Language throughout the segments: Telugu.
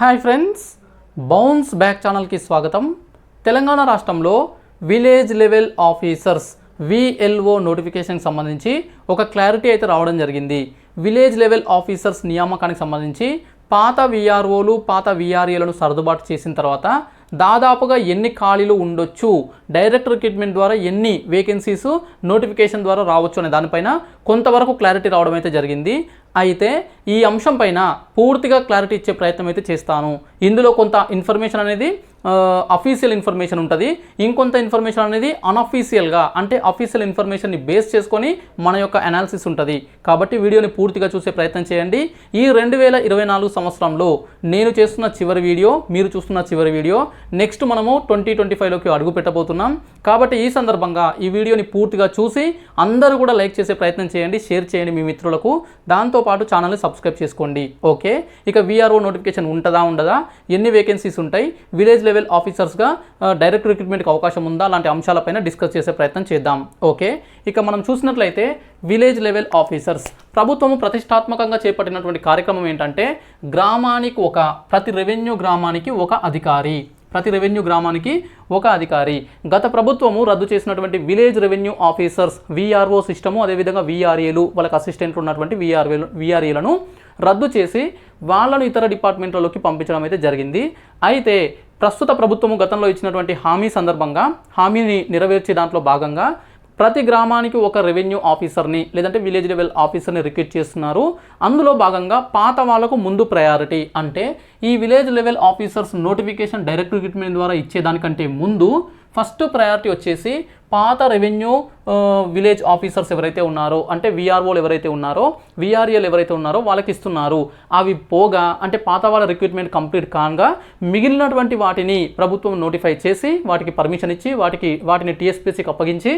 హాయ్ ఫ్రెండ్స్ బౌన్స్ బ్యాక్ ఛానల్కి స్వాగతం. తెలంగాణ రాష్ట్రంలో విలేజ్ లెవెల్ ఆఫీసర్స్ విఎల్ఓ నోటిఫికేషన్కి సంబంధించి ఒక క్లారిటీ అయితే రావడం జరిగింది. విలేజ్ లెవెల్ ఆఫీసర్స్ నియామకానికి సంబంధించి పాత విఆర్ఓలు పాత విఆర్ఏలను సర్దుబాటు చేసిన తర్వాత దాదాపుగా ఎన్ని ఖాళీలు ఉండొచ్చు డైరెక్ట్ రిక్రూట్మెంట్ ద్వారా ఎన్ని వేకెన్సీస్ నోటిఫికేషన్ ద్వారా రావచ్చు అనే దానిపైన కొంతవరకు క్లారిటీ రావడం అయితే జరిగింది. అయితే ఈ అంశం పైన పూర్తిగా క్లారిటీ ఇచ్చే ప్రయత్నం అయితే చేస్తాను. ఇందులో కొంత ఇన్ఫర్మేషన్ అనేది అఫీషియల్ ఇన్ఫర్మేషన్ ఉంటుంది. ఇంకొంత ఇన్ఫర్మేషన్ అనేది అన్అఫీషియల్గా అంటే అఫీషియల్ ఇన్ఫర్మేషన్ని బేస్ చేసుకొని మన యొక్క అనాలిసిస్ ఉంటుంది. కాబట్టి వీడియోని పూర్తిగా చూసే ప్రయత్నం చేయండి. ఈ రెండు వేల ఇరవై నాలుగు సంవత్సరంలో నేను చేస్తున్న చివరి వీడియో మీరు చూస్తున్న చివరి వీడియో. నెక్స్ట్ మనము ట్వంటీ ట్వంటీ ఫైవ్లోకి అడుగు పెట్టబోతున్నాం. కాబట్టి ఈ సందర్భంగా ఈ వీడియోని పూర్తిగా చూసి అందరూ కూడా లైక్ చేసే ప్రయత్నం చేయండి షేర్ చేయండి మీ మిత్రులకు. దాంతో దాంతోపాటు ఛానల్ని సబ్స్క్రైబ్ చేసుకోండి. ఓకే? ఇక విఆర్ఓ నోటిఫికేషన్ ఉంటుందా ఉండదా? ఎన్ని వేకెన్సీస్ ఉంటాయి? విలేజ్ లెవెల్ ఆఫీసర్స్గా డైరెక్ట్ రిక్రూట్మెంట్కి అవకాశం ఉందా? లాంటి అంశాలపైన డిస్కస్ చేసే ప్రయత్నం చేద్దాం. ఓకే? ఇక మనం చూసినట్లయితే విలేజ్ లెవెల్ ఆఫీసర్స్ ప్రభుత్వము ప్రతిష్టాత్మకంగా చేపట్టినటువంటి కార్యక్రమం ఏంటంటే గ్రామానికి ఒక ప్రతి రెవెన్యూ గ్రామానికి ఒక అధికారి. ప్రతి రెవెన్యూ గ్రామానికి ఒక అధికారి. గత ప్రభుత్వము రద్దు చేసినటువంటి village revenue officers VRO system అదేవిధంగా విఆర్ఏలు వాళ్ళకి అసిస్టెంట్లు ఉన్నటువంటి వీఆర్ఏలు విఆర్ఏలను రద్దు చేసి వాళ్ళను ఇతర డిపార్ట్మెంట్లలోకి పంపించడం అయితే జరిగింది. అయితే ప్రస్తుత ప్రభుత్వము గతంలో ఇచ్చినటువంటి హామీ సందర్భంగా హామీని నెరవేర్చే దాంట్లో భాగంగా ప్రతి గ్రామానికి ఒక రెవెన్యూ ఆఫీసర్ని లేదంటే విలేజ్ లెవెల్ ఆఫీసర్ని రిక్రూట్ చేస్తున్నారు. అందులో భాగంగా పాత వాళ్ళకు ముందు ప్రయారిటీ అంటే ఈ village level officers notification direct recruitment ద్వారా ఇచ్చేదానికంటే ముందు ఫస్ట్ ప్రయారిటీ వచ్చేసి పాత రెవెన్యూ విలేజ్ ఆఫీసర్స్ ఎవరైతే ఉన్నారో అంటే విఆర్ఓలు ఎవరైతే ఉన్నారో విఆర్ఏలు ఎవరైతే ఉన్నారో వాళ్ళకి ఇస్తున్నారు. అవి పోగా అంటే పాత వాళ్ళ రిక్రూట్మెంట్ కంప్లీట్ కాగా మిగిలినటువంటి వాటిని ప్రభుత్వం నోటిఫై చేసి వాటికి పర్మిషన్ ఇచ్చి వాటికి వాటిని టీఎస్పీఎస్సీకి అప్పగించి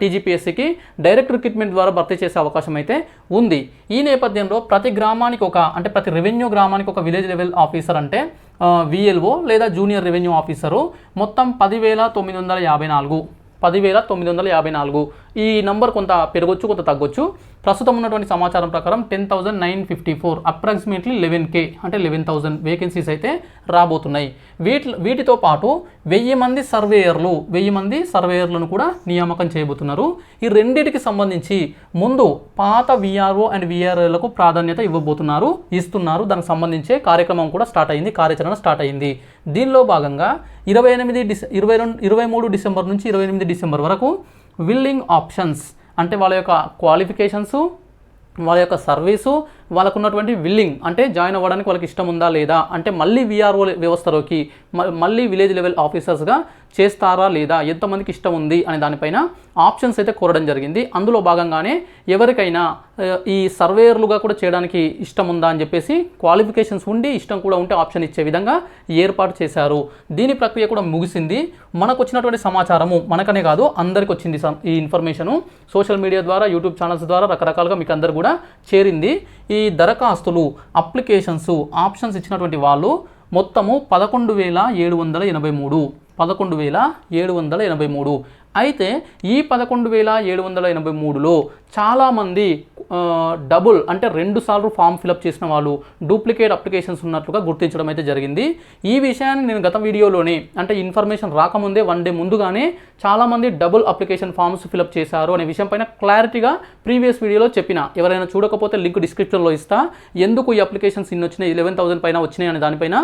టీజీపీఎస్సీకి డైరెక్ట్ రిక్రూట్మెంట్ ద్వారా భర్తీ చేసే అవకాశం అయితే ఉంది. ఈ నేపథ్యంలో ప్రతి గ్రామానికి ఒక అంటే ప్రతి రెవెన్యూ గ్రామానికి ఒక విలేజ్ లెవెల్ ఆఫీసర్ అంటే విఎల్ఓ లేదా జూనియర్ రెవెన్యూ ఆఫీసరు మొత్తం పదివేల తొమ్మిది వందల యాభై నాలుగు. పదివేల తొమ్మిది వందల యాభై నాలుగు. ఈ నంబర్ కొంత పెరగొచ్చు కొంత తగ్గొచ్చు. ప్రస్తుతం ఉన్నటువంటి సమాచారం ప్రకారం ten thousand nine fifty four approximately eleven K అంటే లెవెన్ థౌసండ్ వేకెన్సీస్ అయితే రాబోతున్నాయి. వీటి వీటితో పాటు వెయ్యి మంది సర్వేయర్లు వెయ్యి మంది సర్వేయర్లను కూడా నియామకం చేయబోతున్నారు. ఈ రెండింటికి సంబంధించి ముందు పాత విఆర్ఓ అండ్ విఆర్ఓలకు ప్రాధాన్యత ఇవ్వబోతున్నారు ఇస్తున్నారు. దానికి సంబంధించే కార్యక్రమం కూడా స్టార్ట్ అయింది కార్యాచరణ స్టార్ట్ అయింది. దీనిలో భాగంగా ఇరవై ఎనిమిది డిసె ఇరవై రెండు ఇరవై మూడు డిసెంబర్ నుంచి ఇరవై ఎనిమిది డిసెంబర్ వరకు విల్లింగ్ ఆప్షన్స్ అంటే వాళ్ళ యొక్క క్వాలిఫికేషన్స్ వాళ్ళ యొక్క సర్వీసు వాళ్ళకు ఉన్నటువంటి విల్లింగ్ అంటే జాయిన్ అవ్వడానికి వాళ్ళకి ఇష్టం ఉందా లేదా? అంటే మళ్ళీ విఆర్ఓ వ్యవస్థలోకి మ- మళ్ళీ విలేజ్ లెవెల్ ఆఫీసర్స్గా చేస్తారా లేదా? ఎంతమందికి ఇష్టం ఉంది? అనే దానిపైన ఆప్షన్స్ అయితే కోరడం జరిగింది. అందులో భాగంగానే ఎవరికైనా ఈ సర్వేయర్లుగా కూడా చేయడానికి ఇష్టం ఉందా అని చెప్పేసి క్వాలిఫికేషన్స్ ఉండి ఇష్టం కూడా ఉంటే ఆప్షన్ ఇచ్చే విధంగా ఏర్పాటు చేశారు. దీని ప్రక్రియ కూడా ముగిసింది. మనకు వచ్చినటువంటి సమాచారము మనకనే కాదు అందరికి వచ్చింది ఈ ఇన్ఫర్మేషను సోషల్ మీడియా ద్వారా యూట్యూబ్ ఛానల్స్ ద్వారా రకరకాలుగా మీకు అందరు కూడా చేరింది. ఈ దరఖాస్తులు అప్లికేషన్స్ ఆప్షన్స్ ఇచ్చినటువంటి వాళ్ళు మొత్తము పదకొండు వేల ఏడు వందల ఎనభై మూడు. పదకొండు వేల ఏడు వందల ఎనభై మూడు. అయితే ఈ పదకొండు వేల ఏడు వందల ఎనభై మూడులో చాలామంది డబుల్ అంటే రెండు సార్లు ఫామ్ ఫిలప్ చేసిన వాళ్ళు డూప్లికేట్ అప్లికేషన్స్ ఉన్నట్లుగా గుర్తించడం అయితే జరిగింది. ఈ విషయాన్ని నేను గత వీడియోలోనే అంటే ఇన్ఫర్మేషన్ రాకముందే వన్ డే ముందుగానే చాలామంది డబుల్ అప్లికేషన్ ఫామ్స్ ఫిలప్ చేశారు అనే విషయం పైన క్లారిటీగా ప్రీవియస్ వీడియోలో చెప్పిన. ఎవరైనా చూడకపోతే లింక్ డిస్క్రిప్షన్లో ఇస్తా. ఎందుకు ఈ అప్లికేషన్స్ ఇన్ని వచ్చినాయి? లెవెన్ థౌసండ్ పైన వచ్చినాయి అనే దానిపైన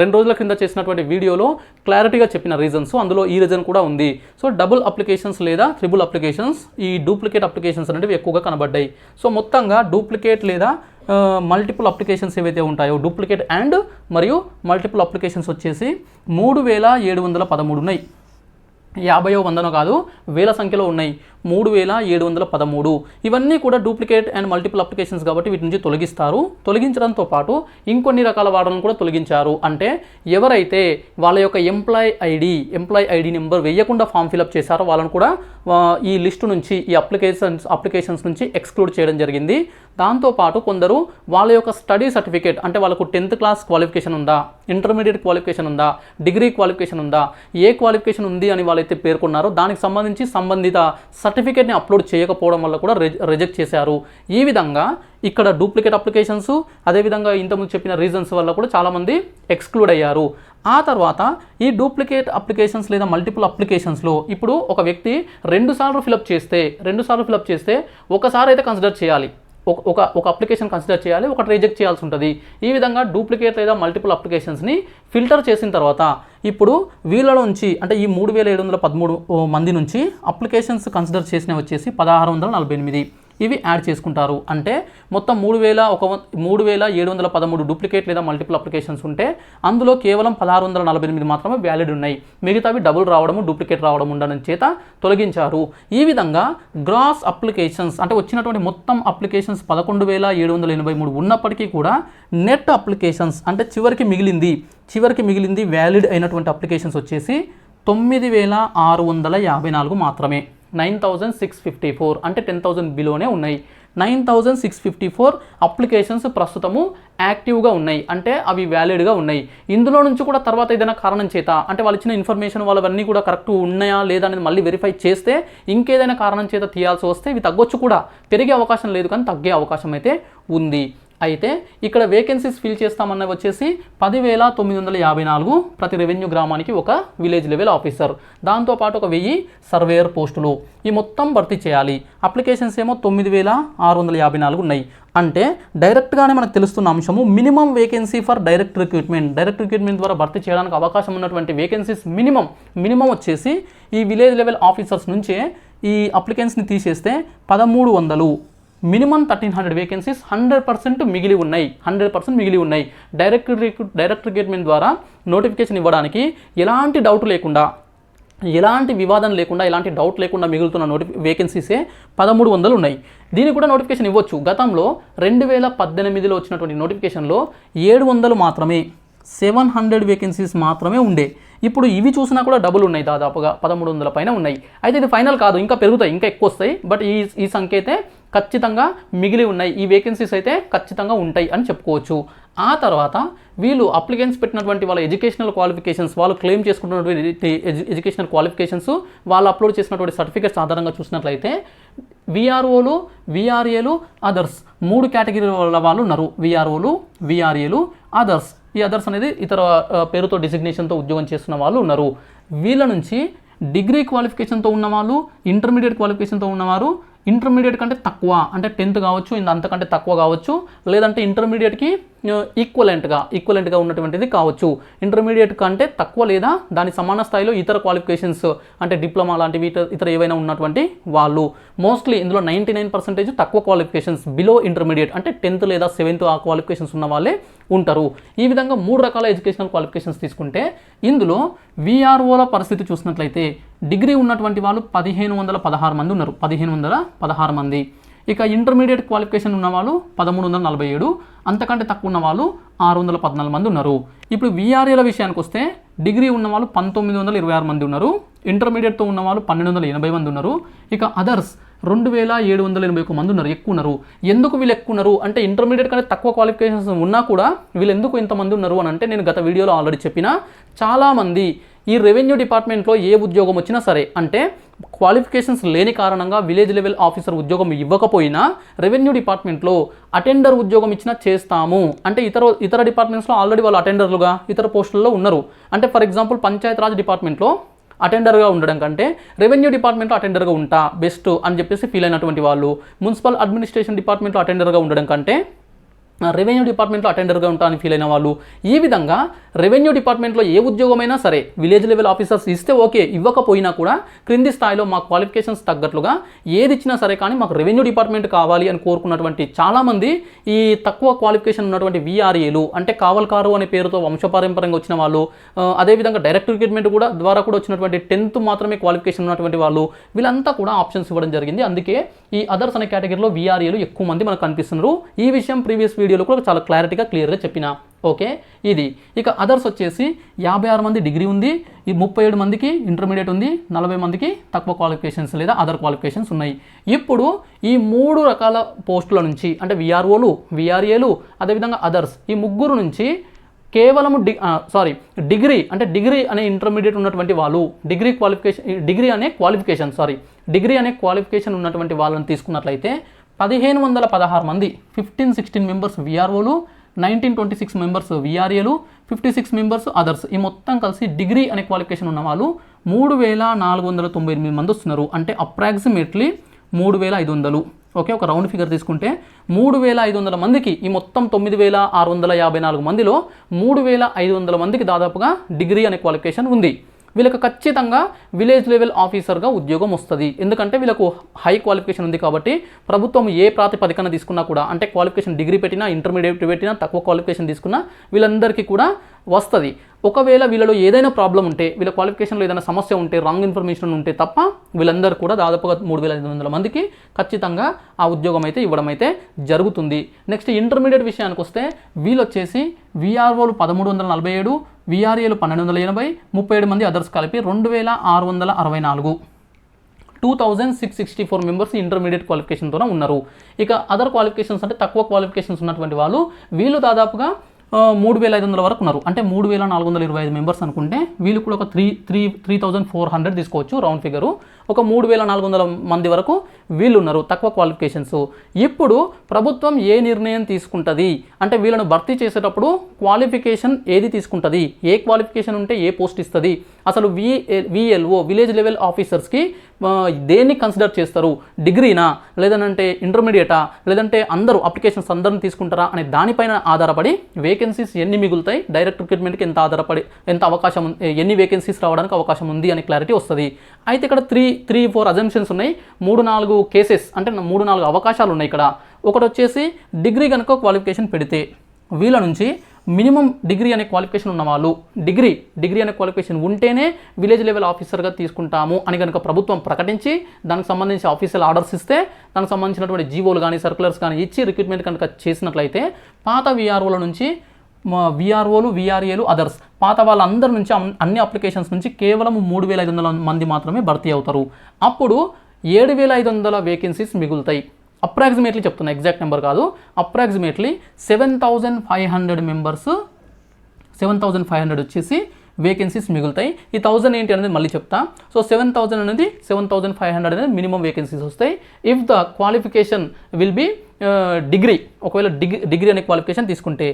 రెండు రోజుల కింద చేసినటువంటి వీడియోలో క్లారిటీగా చెప్పిన రీజన్స్ అందులో ఈ రీజన్ కూడా ఉంది. సో డబుల్ అప్లికేషన్స్ లేదా త్రిబుల్ అప్లికేషన్స్ ఈ డూప్లికేట్ అప్లికేషన్స్ అనేవి ఎక్కువగా కనబడ్డాయి. సో మొత్తంగా డూప్లికేట్ లేదా మల్టిపుల్ అప్లికేషన్స్ ఏవైతే ఉంటాయో డూప్లికేట్ అండ్ మరియు మల్టిపుల్ అప్లికేషన్స్ వచ్చేసి మూడు వేల ఏడు వందల పదమూడు ఉన్నాయి. యాభైవ వందనో కాదు వేల సంఖ్యలో ఉన్నాయి. మూడు వేల ఏడు వందల పదమూడు. ఇవన్నీ కూడా డూప్లికేట్ అండ్ మల్టిపుల్ అప్లికేషన్స్ కాబట్టి వీటి నుంచి తొలగిస్తారు. తొలగించడంతో పాటు ఇంకొన్ని రకాల వాడలను కూడా తొలగించారు. అంటే ఎవరైతే వాళ్ళ యొక్క employee ID employee ID number వేయకుండా ఫామ్ ఫిలప్ చేశారో వాళ్ళని కూడా ఈ లిస్టు నుంచి ఈ అప్లికేషన్స్ అప్లికేషన్స్ నుంచి ఎక్స్క్లూడ్ చేయడం జరిగింది. దాంతోపాటు కొందరు వాళ్ళ యొక్క స్టడీ సర్టిఫికేట్ అంటే వాళ్ళకు టెన్త్ క్లాస్ క్వాలిఫికేషన్ ఉందా ఇంటర్మీడియట్ క్వాలిఫికేషన్ ఉందా డిగ్రీ క్వాలిఫికేషన్ ఉందా ఏ క్వాలిఫికేషన్ ఉంది అని వాళ్ళైతే పేర్కొన్నారో దానికి సంబంధించి సంబంధిత సర్టిఫికేట్ని అప్లోడ్ చేయకపోవడం వల్ల కూడా రిజెక్ట్ చేశారు. ఈ విధంగా ఇక్కడ డూప్లికేట్ అప్లికేషన్స్ అదేవిధంగా ఇంతకుముందు చెప్పిన రీజన్స్ వల్ల కూడా చాలామంది ఎక్స్క్లూడ్ అయ్యారు. ఆ తర్వాత ఈ డూప్లికేట్ అప్లికేషన్స్ లేదా మల్టిపుల్ అప్లికేషన్స్లో ఇప్పుడు ఒక వ్యక్తి రెండుసార్లు ఫిలప్ చేస్తే రెండు సార్లు ఫిలప్ చేస్తే ఒకసారి అయితే కన్సిడర్ చేయాలి. ఒక ఒక ఒక అప్లికేషన్ కన్సిడర్ చేయాలి ఒకటి రిజెక్ట్ చేయాల్సి ఉంటుంది. ఈ విధంగా డూప్లికేట్ లేదా మల్టిపుల్ అప్లికేషన్స్ని ఫిల్టర్ చేసిన తర్వాత ఇప్పుడు వీళ్ళ నుంచి అంటే ఈ మూడు వేల ఏడు వందల పదమూడు మంది నుంచి అప్లికేషన్స్ కన్సిడర్ చేసినవి వచ్చేసి పదహారు వందల నలభై ఎనిమిది. ఇవి యాడ్ చేసుకుంటారు. అంటే మొత్తం మూడు వేల ఒక వం- మూడు వేల ఏడు వందల పదమూడు డూప్లికేట్ లేదా మల్టిపుల్ అప్లికేషన్స్ ఉంటే అందులో కేవలం పదహారు వందల నలభై ఎనిమిది మాత్రమే వ్యాలిడ్ ఉన్నాయి. మిగతావి డబుల్ రావడము డూప్లికేట్ రావడం ఉండడం చేత తొలగించారు. ఈ విధంగా గ్రాస్ అప్లికేషన్స్ అంటే వచ్చినటువంటి మొత్తం అప్లికేషన్స్ పదకొండు వేల ఏడు వందల ఎనభై మూడు ఉన్నప్పటికీ కూడా నెట్ అప్లికేషన్స్ అంటే చివరికి మిగిలింది చివరికి మిగిలింది వ్యాలిడ్ అయినటువంటి అప్లికేషన్స్ వచ్చేసి తొమ్మిది వేల ఆరు వందల యాభై నాలుగు మాత్రమే. Nine thousand six fifty four అంటే టెన్ థౌజండ్ బిలోనే ఉన్నాయి. Nine thousand six fifty four applications ప్రస్తుతము యాక్టివ్గా ఉన్నాయి. అంటే అవి వ్యాలిడ్గా ఉన్నాయి. ఇందులో నుంచి కూడా తర్వాత ఏదైనా కారణం చేత అంటే వాళ్ళు ఇచ్చిన ఇన్ఫర్మేషన్ వాళ్ళవన్నీ కూడా కరెక్ట్ ఉన్నాయా లేదా అనేది మళ్ళీ వెరిఫై చేస్తే ఇంకేదైనా కారణం చేత తీయాల్సి వస్తే ఇవి తగ్గొచ్చు కూడా. పెరిగే అవకాశం లేదు కానీ తగ్గే అవకాశం అయితే ఉంది. అయితే ఇక్కడ వేకెన్సీస్ ఫిల్ చేస్తామన్నవి వచ్చేసి పదివేల తొమ్మిది వందల యాభై నాలుగు ప్రతి రెవెన్యూ గ్రామానికి ఒక విలేజ్ లెవెల్ ఆఫీసర్ దాంతోపాటు ఒక వెయ్యి సర్వేయర్ పోస్టులు. ఈ మొత్తం భర్తీ చేయాలి. అప్లికేషన్స్ ఏమో తొమ్మిది వేల ఆరు వందల యాభై నాలుగు ఉన్నాయి. అంటే డైరెక్ట్గానే మనకు తెలుస్తున్న అంశము minimum vacancy for direct recruitment direct recruitment ద్వారా భర్తీ చేయడానికి అవకాశం ఉన్నటువంటి వేకెన్సీస్ మినిమం. మినిమం వచ్చేసి ఈ విలేజ్ లెవెల్ ఆఫీసర్స్ నుంచే ఈ అప్లికెంట్స్ని తీసేస్తే పదమూడు వందలు. Minimum thirteen hundred vacancies hundred percent మిగిలి ఉన్నాయి. హండ్రెడ్ పర్సెంట్ మిగిలి ఉన్నాయి. డైరెక్ట్ రిక్రూట్ డైరెక్ట్ రిక్రూట్మెంట్ ద్వారా నోటిఫికేషన్ ఇవ్వడానికి ఎలాంటి డౌట్ లేకుండా ఎలాంటి వివాదం లేకుండా ఎలాంటి డౌట్ లేకుండా మిగులుతున్న నోటి వేకెన్సీసే పదమూడు వందలు ఉన్నాయి. దీనికి కూడా నోటిఫికేషన్ ఇవ్వచ్చు. గతంలో రెండు వేల పద్దెనిమిదిలో వచ్చినటువంటి నోటిఫికేషన్లో ఏడు వందలు మాత్రమే సెవెన్ హండ్రెడ్ వేకెన్సీస్ మాత్రమే ఉండే. ఇప్పుడు ఇవి చూసినా కూడా డబుల్ ఉన్నాయి దాదాపుగా పదమూడు వందల పైన ఉన్నాయి. అయితే ఇది ఫైనల్ కాదు ఇంకా పెరుగుతాయి ఇంకా ఎక్కువ వస్తాయి. బట్ ఈ ఈ సంఖ్య అయితే ఖచ్చితంగా మిగిలి ఉన్నాయి. ఈ వేకెన్సీస్ అయితే ఖచ్చితంగా ఉంటాయి అని చెప్పుకోవచ్చు. ఆ తర్వాత వీళ్ళు అప్లికెన్స్ పెట్టినటువంటి వాళ్ళ ఎడ్యుకేషనల్ క్వాలిఫికేషన్స్ వాళ్ళు క్లెయిమ్ చేసుకున్నటువంటి ఎడ్యుకేషనల్ క్వాలిఫికేషన్స్ వాళ్ళు అప్లోడ్ చేసినటువంటి సర్టిఫికేట్స్ ఆధారంగా చూసినట్లయితే విఆర్ఓలు విఆర్ఏలు అదర్స్ మూడు కేటగిరీ వాళ్ళ వాళ్ళు ఉన్నారు. విఆర్ఓలు విఆర్ఏలు అదర్స్ ఈ అదర్స్ అనేది ఇతర పేరుతో డిసిగ్నేషన్తో ఉద్యోగం చేస్తున్న వాళ్ళు ఉన్నారు. వీళ్ళ నుంచి డిగ్రీ క్వాలిఫికేషన్తో ఉన్నవాళ్ళు ఇంటర్మీడియట్ క్వాలిఫికేషన్తో ఉన్నవారు ఇంటర్మీడియట్ కంటే తక్కువ అంటే టెన్త్ కావచ్చు ఇంత అంతకంటే తక్కువ కావచ్చు లేదంటే ఇంటర్మీడియట్కి ఈక్వలెంట్గా ఈక్వలెంట్గా ఉన్నటువంటిది కావచ్చు. ఇంటర్మీడియట్ కంటే తక్కువ లేదా దాని సమాన స్థాయిలో ఇతర క్వాలిఫికేషన్స్ అంటే డిప్లొమా లాంటివి ఇతర ఏవైనా ఉన్నటువంటి వాళ్ళు. మోస్ట్లీ ఇందులో నైంటీ నైన్ పర్సెంటేజ్ తక్కువ క్వాలిఫికేషన్స్ బిలో ఇంటర్మీడియట్ అంటే టెన్త్ లేదా సెవెంత్ ఆ క్వాలిఫికేషన్స్ ఉన్న వాళ్ళే ఉంటారు. ఈ విధంగా మూడు రకాల ఎడ్యుకేషనల్ క్వాలిఫికేషన్స్ తీసుకుంటే ఇందులో విఆర్ఓల పరిస్థితి చూసినట్లయితే డిగ్రీ ఉన్నటువంటి వాళ్ళు పదిహేను వందల పదహారు మంది ఉన్నారు. పదిహేను వందల పదహారు మంది. ఇక ఇంటర్మీడియట్ క్వాలిఫికేషన్ ఉన్న వాళ్ళు పదమూడు వందల నలభై ఏడు అంతకంటే తక్కువ ఉన్న వాళ్ళు ఆరు వందల పద్నాలుగు మంది ఉన్నారు. ఇప్పుడు విఆర్ఏల విషయానికి వస్తే డిగ్రీ ఉన్న వాళ్ళు పంతొమ్మిది వందల ఇరవై ఆరు మంది ఉన్నారు. ఇంటర్మీడియట్తో ఉన్న వాళ్ళు పన్నెండు వందల ఎనభై మంది ఉన్నారు. ఇక అదర్స్ రెండు వేల ఏడు వందల ఎనభై ఒక మంది ఉన్నారు. ఎక్కువ ఉన్నారు. ఎందుకు వీళ్ళు ఎక్కువ ఉన్నారు? అంటే ఇంటర్మీడియట్ కంటే తక్కువ క్వాలిఫికేషన్స్ ఉన్నా కూడా వీళ్ళు ఎందుకు ఇంతమంది ఉన్నారు అని అంటే నేను గత వీడియోలో ఆల్రెడీ చెప్పిన. చాలామంది ఈ రెవెన్యూ డిపార్ట్మెంట్లో ఏ ఉద్యోగం వచ్చినా సరే అంటే క్వాలిఫికేషన్స్ లేని కారణంగా విలేజ్ లెవెల్ ఆఫీసర్ ఉద్యోగం ఇవ్వకపోయినా రెవెన్యూ డిపార్ట్మెంట్లో అటెండర్ ఉద్యోగం ఇచ్చినా చేస్తాము. అంటే ఇతర ఇతర డిపార్ట్మెంట్స్లో ఆల్రెడీ వాళ్ళు అటెండర్లుగా ఇతర పోస్టుల్లో ఉన్నారు. అంటే ఫర్ ఎగ్జాంపుల్ పంచాయతీరాజ్ డిపార్ట్మెంట్లో అటెండర్గా ఉండడం కంటే రెవెన్యూ డిపార్ట్మెంట్లో అటెండర్గా ఉంటా బెస్ట్ అని చెప్పేసి ఫీల్ అయినటువంటి వాళ్ళు. మున్సిపల్ అడ్మినిస్ట్రేషన్ డిపార్ట్మెంట్లో అటెండర్గా ఉండడం కంటే రెవెన్యూ డిపార్ట్మెంట్లో అటెండర్గా ఉంటానని ఫీల్ అయిన వాళ్ళు ఈ విధంగా రెవెన్యూ డిపార్ట్మెంట్లో ఏ ఉద్యోగమైనా సరే విలేజ్ లెవెల్ ఆఫీసర్స్ ఇస్తే ఓకే ఇవ్వకపోయినా కూడా క్రింది స్థాయిలో మా క్వాలిఫికేషన్స్ తగ్గట్లుగా ఏది ఇచ్చినా సరే కానీ మాకు రెవెన్యూ డిపార్ట్మెంట్ కావాలి అని కోరుకున్నటువంటి చాలామంది ఈ తక్కువ క్వాలిఫికేషన్ ఉన్నటువంటి విఆర్ఏలు అంటే కావల్కారు అనే పేరుతో వంశపారంపర్యంగా వచ్చిన వాళ్ళు అదేవిధంగా డైరెక్ట్ రిక్రూట్మెంట్ కూడా ద్వారా కూడా వచ్చినటువంటి టెన్త్ మాత్రమే క్వాలిఫికేషన్ ఉన్నటువంటి వాళ్ళు వీళ్ళంతా కూడా ఆప్షన్స్ ఇవ్వడం జరిగింది. అందుకే ఈ అదర్స్ అనే కేటగిరీలో విఆర్ఏలు ఎక్కువ మంది మనకు కనిపిస్తున్నారు. ఈ విషయం ప్రీవియస్ వీడియో వీడియోలో కూడా చాలా క్లారిటీగా క్లియర్గా చెప్పిన. ఓకే? ఇది. ఇక అదర్స్ వచ్చేసి యాభై ఆరు మంది డిగ్రీ ఉంది ఈ ముప్పై ఏడు మందికి ఇంటర్మీడియట్ ఉంది నలభై మందికి తక్కువ క్వాలిఫికేషన్స్ లేదా అదర్ క్వాలిఫికేషన్స్ ఉన్నాయి. ఇప్పుడు ఈ మూడు రకాల పోస్టుల నుంచి అంటే విఆర్ఓలు విఆర్ఏలు అదేవిధంగా అదర్స్ ఈ ముగ్గురు నుంచి కేవలం డి సారీ డిగ్రీ అంటే డిగ్రీ అనే ఇంటర్మీడియట్ ఉన్నటువంటి వాళ్ళు డిగ్రీ క్వాలిఫికేషన్ డిగ్రీ అనే క్వాలిఫికేషన్ సారీ డిగ్రీ అనే క్వాలిఫికేషన్ ఉన్నటువంటి వాళ్ళని తీసుకున్నట్లయితే పదిహేను వందల పదహారు మంది ఫిఫ్టీన్ సిక్స్టీన్ మెంబర్స్ విఆర్ఓలు నైన్టీన్ ట్వంటీ సిక్స్ మెంబర్స్ విఆర్ఏలు ఫిఫ్టీ సిక్స్ మెంబర్స్ అదర్స్ ఈ మొత్తం కలిసి డిగ్రీ అనే క్వాలిఫికేషన్ ఉన్న వాళ్ళు మూడు వేల నాలుగు వందల తొంభై ఎనిమిది మంది వస్తున్నారు. అంటే అప్రాక్సిమేట్లీ మూడు వేల ఐదు వందలు. ఓకే ఒక రౌండ్ ఫిగర్ తీసుకుంటే మూడు వేల ఐదు వందల మందికి ఈ మొత్తం తొమ్మిది వేల ఆరు వందల యాభై నాలుగు మందిలో మూడు వేల ఐదు వందల మందికి దాదాపుగా డిగ్రీ అనే క్వాలిఫికేషన్ ఉంది. వీళ్ళకి ఖచ్చితంగా విలేజ్ లెవెల్ ఆఫీసర్గా ఉద్యోగం వస్తుంది. ఎందుకంటే వీళ్ళకు హై క్వాలిఫికేషన్ ఉంది కాబట్టి ప్రభుత్వం ఏ ప్రాతిపదికన తీసుకున్నా కూడా అంటే క్వాలిఫికేషన్ డిగ్రీ పెట్టినా ఇంటర్మీడియట్ పెట్టినా తక్కువ క్వాలిఫికేషన్ తీసుకున్నా వీళ్ళందరికీ కూడా వస్తుంది. ఒకవేళ వీళ్ళలో ఏదైనా ప్రాబ్లం ఉంటే వీళ్ళ క్వాలిఫికేషన్లో ఏదైనా సమస్య ఉంటే రాంగ్ ఇన్ఫర్మేషన్ ఉంటే తప్ప వీళ్ళందరూ కూడా దాదాపుగా మూడు వేల ఐదు వందల మందికి ఖచ్చితంగా ఆ ఉద్యోగం అయితే ఇవ్వడం అయితే జరుగుతుంది. నెక్స్ట్ ఇంటర్మీడియట్ విషయానికి వస్తే వీళ్ళు వచ్చేసి విఆర్ఓలు పదమూడు వందల నలభై ఏడు విఆర్ఏలు పన్నెండు వందల ఎనభై ముప్పై ఏడు మంది అదర్స్ కలిపి రెండు వేల ఆరు వందల అరవై నాలుగు. Two thousand six sixty four members intermediate క్వాలిఫికేషన్తోనే ఉన్నారు. ఇక అదర్ క్వాలిఫికేషన్స్ అంటే తక్కువ క్వాలిఫికేషన్స్ ఉన్నటువంటి వాళ్ళు వీళ్ళు దాదాపుగా మూడు వేల ఐదు వందల వరకు ఉన్నారు. అంటే మూడు వేల నాలుగు వందల ఇరవై ఐదు మెంబర్స్ అనుకుంటే వీళ్ళు కూడా ఒక three three three thousand four hundred తీసుకోవచ్చు రౌండ్ ఫిగరు ఒక మూడు వేల నాలుగు వందల మంది వరకు వీళ్ళు ఉన్నారు తక్కువ క్వాలిఫికేషన్స్ ఇప్పుడు ప్రభుత్వం ఏ నిర్ణయం తీసుకుంటుంది? అంటే వీళ్ళను భర్తీ చేసేటప్పుడు క్వాలిఫికేషన్ ఏది తీసుకుంటుంది? ఏ క్వాలిఫికేషన్ ఉంటే ఏ పోస్ట్ ఇస్తుంది? అసలు వి విఎల్ఓ విలేజ్ లెవెల్ ఆఫీసర్స్కి దేన్ని కన్సిడర్ చేస్తారు? డిగ్రీనా? లేదనంటే ఇంటర్మీడియటా లేదంటే అందరూ అప్లికేషన్స్ అందరిని తీసుకుంటారా? అనే దానిపైన ఆధారపడి వేకెన్సీస్ ఎన్ని మిగులుతాయి? డైరెక్ట్ రిక్రూట్మెంట్కి ఎంత ఆధారపడి ఎంత అవకాశం ఉంది ఎన్ని వేకెన్సీస్ రావడానికి అవకాశం ఉంది అనే క్లారిటీ వస్తుంది. అయితే ఇక్కడ త్రీ త్రీ ఫోర్ అజంప్షన్స్ ఉన్నాయి. మూడు నాలుగు కేసెస్ అంటే మూడు నాలుగు అవకాశాలు ఉన్నాయి ఇక్కడ. ఒకటి వచ్చేసి డిగ్రీ కనుక క్వాలిఫికేషన్ పెడితే వీళ్ళ నుంచి మినిమం డిగ్రీ అనే క్వాలిఫికేషన్ ఉన్న వాళ్ళు డిగ్రీ డిగ్రీ అనే క్వాలిఫికేషన్ ఉంటేనే విలేజ్ లెవెల్ ఆఫీసర్గా తీసుకుంటాము అని కనుక ప్రభుత్వం ప్రకటించి దానికి సంబంధించి ఆఫీసర్ ఆర్డర్స్ ఇస్తే దానికి సంబంధించినటువంటి జీవోలు కానీ సర్కులర్స్ కానీ ఇచ్చి రిక్రూట్మెంట్ కనుక చేసినట్లయితే పాత విఆర్ఓల నుంచి విఆర్ఓలు విఆర్ఏలు అదర్స్ పాత వాళ్ళందరి నుంచి అన్- అన్ని అప్లికేషన్స్ నుంచి కేవలం మూడు వేల ఐదు వందల మంది మాత్రమే భర్తీ అవుతారు. అప్పుడు ఏడు వేల ఐదు వందల వేకెన్సీస్ మిగులుతాయి. అప్రాక్సిమేట్లీ చెప్తున్నా ఎగ్జాక్ట్ నెంబర్ కాదు. Approximately seven thousand five hundred members seven thousand five hundred వచ్చేసి వేకెన్సీస్ మిగులుతాయి. ఈ థౌజండ్ ఏంటి అనేది మళ్ళీ చెప్తా. సో సెవెన్ థౌజండ్ అనేది సెవెన్ థౌజండ్ ఫైవ్ హండ్రెడ్ అనేది మినిమం వేకెన్సీస్ వస్తాయి. If the qualification will be degree ఒకవేళ డిగ్రీ డిగ్రీ అనే క్వాలిఫికేషన్ తీసుకుంటే